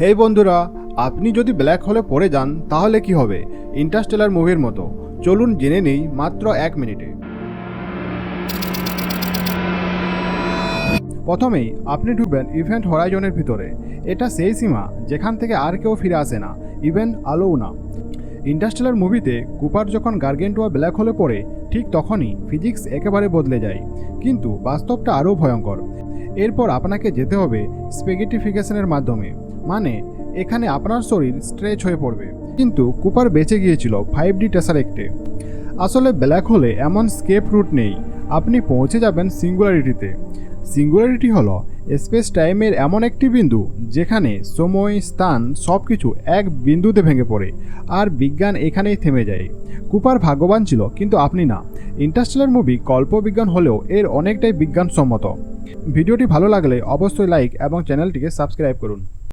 হেই বন্ধুরা, আপনি যদি ব্ল্যাক হোলে পড়ে যান, তাহলে কি হবে? ইন্টারস্টেলার মুভির মতো। চলুন জেনে নেই মাত্র এক মিনিটে। প্রথমেই আপনি ঢুকবেন ইভেন্ট হরাইজনের ভিতরে। এটা সেই সীমা, যেখান থেকে আর কেউ ফিরে আসে না। ইভেন আলোও না। ইন্টারস্টেলার মুভিতে কুপার যখন গার্গেন্টুয়া ব্ল্যাক হোলে পড়ে, ঠিক তখনই ফিজিক্স একেবারে বদলে যায়। কিন্তু বাস্তবটা আরও ভয়ঙ্কর। এরপর আপনাকে যেতে হবে স্পেগেটিফিকেশনের মাধ্যমে। মানে এখানে আপনার শরীর স্ট্রেচ হয়ে পড়বে। কিন্তু কুপার বেঁচে গিয়েছিল ফাইভ ডি টেসারেক্টে আসলে ব্ল্যাক হোলে এমন স্কেপ রুট নেই। আপনি পৌঁছে যাবেন সিঙ্গুলারিটিতে সিঙ্গুলারিটি হলো স্পেস টাইমের এমন একটি বিন্দু যেখানে সময়, স্থান সব কিছু এক বিন্দুতে ভেঙে পড়ে আর বিজ্ঞান এখানেই থেমে যায়। কুপার ভাগ্যবান ছিল, কিন্তু আপনি না। ইন্টারস্টেলার মুভি কল্পবিজ্ঞান হলেও এর অনেকটাই বিজ্ঞানসম্মত। ভিডিওটি ভালো লাগলে অবশ্যই লাইক এবং চ্যানেলটিকে সাবস্ক্রাইব করুন।